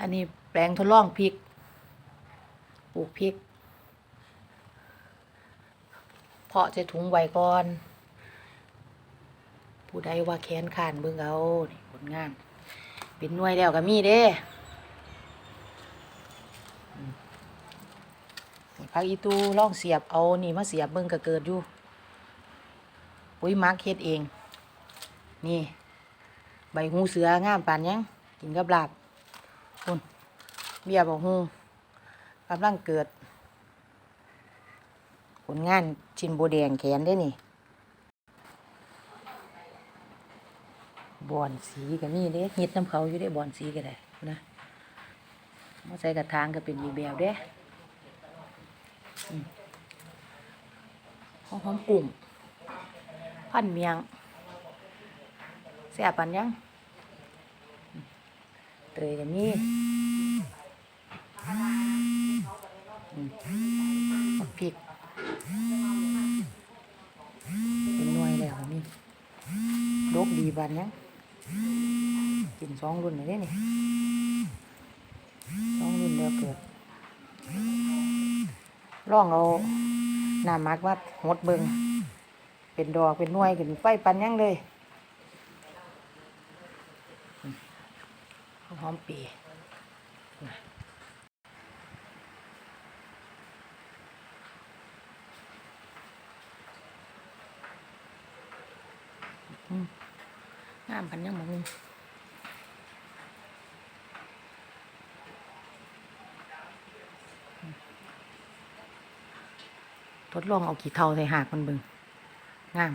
อันนี้แปลงทดลองพริก ปลูกพริก เพาะใส่ถุงไว้ก่อน ผู้ใดว่าแค้นขานเบิ่งเอาผลงาน เป็นหน่วยแล้วก็มีเด้อืมนี่พักอีตูล่องเสียบเอานี่มาเสียบเบิ่งก็เกิดอยู่ปุ๋ยหมักเฮ็ดเอง นี่ ใบหูเสืองามปานยังกินกับลาบ คุณเบียบอกหูกำลังเกิด ผลงานชินโบแดงแขนได้นี่บอนสีก็มีเด้ฮิดน้ำเขาอยู่ได้บอนสีก็ได้นะมาใส่กระถางก็เป็นอีแบบเด้หอมหอมกลุ่มพันเมียงแซ่บปันยัง ตยก็มีพริกเป็นหน่วยแล้วก็มีดกดีบานยังกินสองรุ่นเลยเนี่สองรุ่นแล้วเกิดร่องเอาหน้ำมักวัดหดเบิงเป็นดอกเป็นหน่วยขึ้นไฟปันยังเลยอืม หอมปีน่ะงามปันยังหมงทดลองเอากี่เท่าใส่หากมันบิงงาม